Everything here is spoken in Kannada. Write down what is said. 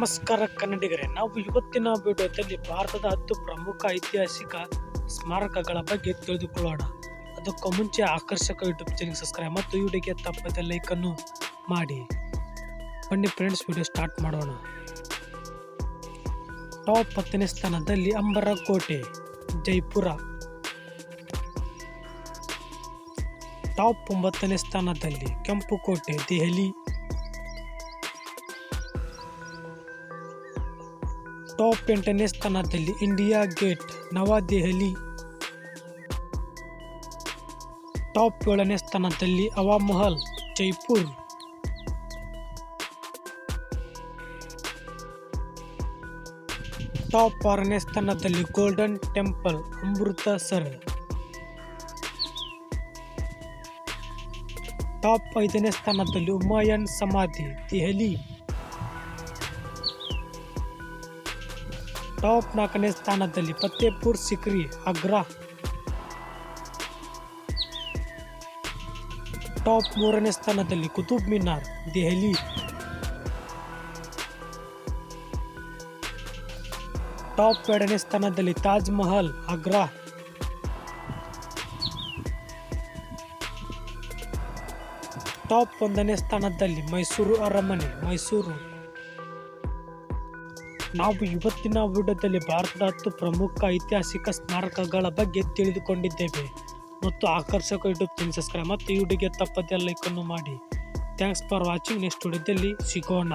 ನಮಸ್ಕಾರ ಕನ್ನಡಿಗರೇ, ನಾವು ಇವತ್ತಿನ ವಿಡಿಯೋದಲ್ಲಿ ಭಾರತದ ಹತ್ತು ಪ್ರಮುಖ ಐತಿಹಾಸಿಕ ಸ್ಮಾರಕಗಳ ಬಗ್ಗೆ ತಿಳಿದುಕೊಳ್ಳೋಣ. ಅದಕ್ಕೂ ಮುಂಚೆ ಆಕರ್ಷಕ ಯೂಟ್ಯೂಬ್ ಚಾನಲ್ ಸಬ್ಸ್ಕ್ರೈಬ್ ಮತ್ತು ವಿಡಿಯೋಗೆ ತಪ್ಪದೆ ಲೈಕನ್ನು ಮಾಡಿ. ಬನ್ನಿ ಫ್ರೆಂಡ್ಸ್ ವಿಡಿಯೋ ಸ್ಟಾರ್ಟ್ ಮಾಡೋಣ. ಟಾಪ್ ಹತ್ತನೇ ಸ್ಥಾನದಲ್ಲಿ ಅಂಬರ ಕೋಟೆ ಜೈಪುರ. ಟಾಪ್ ಒಂಬತ್ತನೇ ಸ್ಥಾನದಲ್ಲಿ ಕೆಂಪು ಕೋಟೆ ದೆಹಲಿ. ಟಾಪ್ ಎಂಟನೇ ಸ್ಥಾನದಲ್ಲಿ ಇಂಡಿಯಾ ಗೇಟ್, ನವದೆಹಲಿ. ಟಾಪ್ ಏಳನೇ ಸ್ಥಾನದಲ್ಲಿ ಹವಾಮಹಲ್ ಜೈಪುರ್. ಟಾಪ್ ಆರನೇ ಸ್ಥಾನದಲ್ಲಿ ಗೋಲ್ಡನ್ ಟೆಂಪಲ್, ಅಮೃತಸರ್. ಟಾಪ್ ಐದನೇ ಸ್ಥಾನದಲ್ಲಿ ಹುಮಾಯನ್ ಸಮಾಧಿ, ದೆಹಲಿ. ಟಾಪ್ ನಾಲ್ಕನೇ ಸ್ಥಾನದಲ್ಲಿ ಫತೇಪುರ್ ಸಿಕ್ರಿ ಆಗ್ರಾ ಟಾಪ್ ಮೂರನೇ ಸ್ಥಾನದಲ್ಲಿ ಕುತುಬ್ ಮಿನಾರ್, ದೆಹಲಿ. ಟಾಪ್ ಎರಡನೇ ಸ್ಥಾನದಲ್ಲಿ ತಾಜ್ ಮಹಲ್ ಆಗ್ರಾ ಟಾಪ್ ಒಂದನೇ ಸ್ಥಾನದಲ್ಲಿ ಮೈಸೂರು ಅರಮನೆ, ಮೈಸೂರು. ನಾವು ಇವತ್ತಿನ ವಿಡಿಯೋದಲ್ಲಿ ಭಾರತದ ಹತ್ತು ಪ್ರಮುಖ ಐತಿಹಾಸಿಕ ಸ್ಮಾರಕಗಳ ಬಗ್ಗೆ ತಿಳಿದುಕೊಂಡಿದ್ದೇವೆ. ಮತ್ತು ಆಕರ್ಷಕ ಯೂಟ್ಯೂಬ್ ಚಾನಲ್ ಸಬ್ಸ್ಕ್ರೈಬ್ ಮತ್ತು ವಿಡಿಯೋಗೆ ತಪ್ಪದೆ ಲೈಕನ್ನು ಮಾಡಿ. ಥ್ಯಾಂಕ್ಸ್ ಫಾರ್ ವಾಚಿಂಗ್ ನೆಕ್ಸ್ಟ್ ವಿಡಿಯೋದಲ್ಲಿ ಸಿಗೋಣ.